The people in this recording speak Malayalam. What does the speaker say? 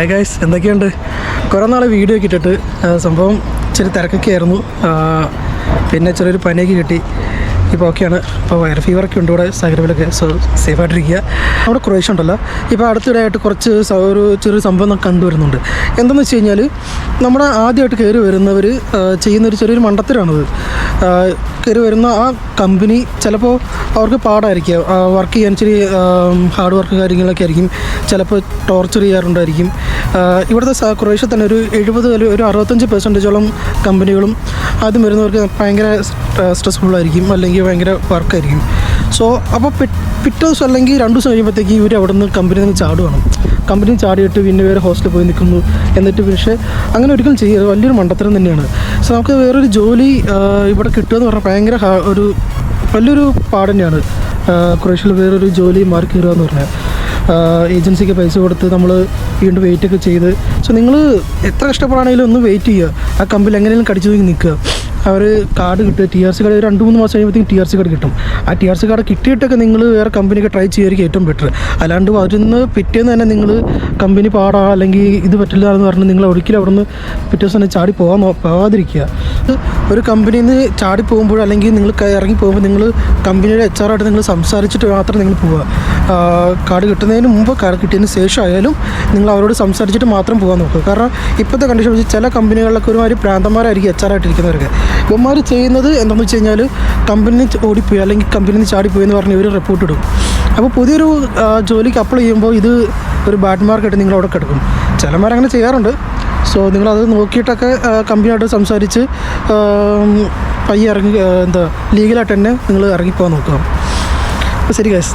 ഹായ് ഗൈസ് എന്തൊക്കെയുണ്ട്? കുറേ നാൾ വീഡിയോ ഒക്കെ ഇട്ടിട്ട് സംഭവം ഇച്ചിരി തിരക്കൊക്കെ ആയിരുന്നു. പിന്നെ ചെറിയൊരു പനിയൊക്കെ കിട്ടി. ഇപ്പോൾ ഓക്കെയാണ്. ഇപ്പോൾ വയർ ഫീവറൊക്കെ ഉണ്ട് ഇവിടെ സാഗരവിലൊക്കെ. സോ സേഫായിട്ടിരിക്കുക അവിടെ ക്രൊയേഷ്യ ഉണ്ടല്ലോ. ഇപ്പോൾ അടുത്തിടെയായിട്ട് കുറച്ച് ഒരു ചെറിയ സംഭവം കണ്ടുവരുന്നുണ്ട് എന്താണെന്ന് വെച്ച് കഴിഞ്ഞാൽ നമ്മുടെ ആദ്യമായിട്ട് കയറി വരുന്നവർ ചെയ്യുന്നൊരു ചെറിയൊരു മണ്ടത്തരാണത്. കയറി വരുന്ന ആ കമ്പനി ചിലപ്പോൾ അവർക്ക് പാടായിരിക്കും. വർക്ക് ചെയ്യാൻ ചെറിയ ഹാർഡ് വർക്ക് കാര്യങ്ങളൊക്കെ ആയിരിക്കും. ചിലപ്പോൾ ടോർച്ചർ ചെയ്യാറുണ്ടായിരിക്കും. ഇവിടുത്തെ ക്രൊയേഷ്യ തന്നെ ഒരു എഴുപത് ഒരു അറുപത്തഞ്ച് പെർസെന്റേജോളം കമ്പനികളും ആദ്യം വരുന്നവർക്ക് ഭയങ്കര സ്ട്രെസ്ഫുള്ളായിരിക്കും അല്ലെങ്കിൽ ഭയങ്കര വർക്കായിരിക്കും സോ അപ്പോൾ പിറ്റേ ദിവസം അല്ലെങ്കിൽ രണ്ട് ദിവസം കഴിയുമ്പോഴത്തേക്ക് ഇവർ അവിടെ നിന്ന് കമ്പനിയിൽ നിന്ന് ചാടുവാണ്. കമ്പനി ചാടിയിട്ട് പിന്നെ വേറെ ഹോസ്റ്റലിൽ പോയി നിൽക്കുന്നു. എന്നിട്ട് പക്ഷേ അങ്ങനെ ഒരിക്കലും ചെയ്യരുത് വലിയൊരു മണ്ടത്തരം തന്നെയാണ്. സോ നമുക്ക് വേറൊരു ജോലി ഇവിടെ കിട്ടുമെന്ന് പറഞ്ഞാൽ ഭയങ്കര ഒരു വലിയൊരു പാട് തന്നെയാണ്. വേറൊരു ജോലി മാറി കയറുക എന്ന് പറഞ്ഞാൽ. ഏജൻസിക്ക് പൈസ കൊടുത്ത് നമ്മൾ വീണ്ടും വെയിറ്റ് ഒക്കെ ചെയ്ത്. സോ നിങ്ങൾ എത്ര കഷ്ടപ്പെടാണെങ്കിലും ഒന്ന് വെയിറ്റ് ചെയ്യുക. ആ കമ്പിൽ എങ്ങനെയും കടിച്ചു തൂങ്ങി നിൽക്കുക. അവർ കാർഡ് കിട്ടുക. ടി ആർ സി കാർഡ് രണ്ട് മൂന്ന് മാസം കഴിയുമ്പോഴത്തേക്കും ടി ആർ സി കാർഡ് കിട്ടും. ആ ടി ആർ സി കാർഡ് കിട്ടിയിട്ടൊക്കെ നിങ്ങൾ വേറെ കമ്പനിക്ക് ട്രൈ ചെയ്യുമായിരിക്കും ഏറ്റവും ബെറ്റർ അല്ലാണ്ട് അതിന് പിറ്റേന്ന് തന്നെ നിങ്ങൾ കമ്പനി പാടാ അല്ലെങ്കിൽ ഇത് പറ്റില്ല എന്ന് പറഞ്ഞ് നിങ്ങൾ ഒരിക്കലും അവിടെ നിന്ന് പിറ്റേ ദിവസം തന്നെ ചാടി പോകാൻ പോകാതിരിക്കുക ഒരു കമ്പനിയിൽ നിന്ന് ചാടി പോകുമ്പോൾ അല്ലെങ്കിൽ നിങ്ങൾ ഇറങ്ങി പോകുമ്പോൾ നിങ്ങൾ കമ്പനിയുടെ എച്ച് ആർ ആയിട്ട് നിങ്ങൾ സംസാരിച്ചിട്ട് മാത്രം നിങ്ങൾ പോവുക കാർഡ് കിട്ടുന്നതിന് മുമ്പ് കാർഡ് കിട്ടിയതിന് ശേഷം ആയാലും നിങ്ങൾ അവരോട് സംസാരിച്ചിട്ട് മാത്രം പോകാൻ നോക്കുക. കാരണം ഇപ്പോഴത്തെ കണ്ടീഷൻ വെച്ച് ചില കമ്പനികളിലൊക്കെ ഒരുമാതിരി പ്രാന്തന്മാരായിരിക്കും എച്ച് ആർ ആയിട്ടിരിക്കുന്നവരൊക്കെ. ഇവന്മാർ ചെയ്യുന്നത് എന്താണെന്ന് വെച്ച് കഴിഞ്ഞാൽ കമ്പനി ഓടിപ്പോയി അല്ലെങ്കിൽ കമ്പനിയിൽ നിന്ന് ചാടിപ്പോയി എന്ന് പറഞ്ഞ് ഇവർ റിപ്പോർട്ട് ഇടും. അപ്പോൾ പുതിയൊരു ജോലിക്ക് അപ്ലൈ ചെയ്യുമ്പോൾ ഇത് ഒരു ബാഡ് മാർക്കായിട്ട് നിങ്ങൾ അവിടെ കിടക്കും. ചിലമാരങ്ങനെ ചെയ്യാറുണ്ട്. സോ നിങ്ങളത് നോക്കിയിട്ടൊക്കെ കമ്പനിയായിട്ട് സംസാരിച്ച് പയ്യെ ഇറങ്ങി എന്താ ലീഗലായിട്ട് തന്നെ നിങ്ങൾ ഇറങ്ങിപ്പോകാൻ നോക്കുക. അപ്പോൾ ശരി ഗൈസ്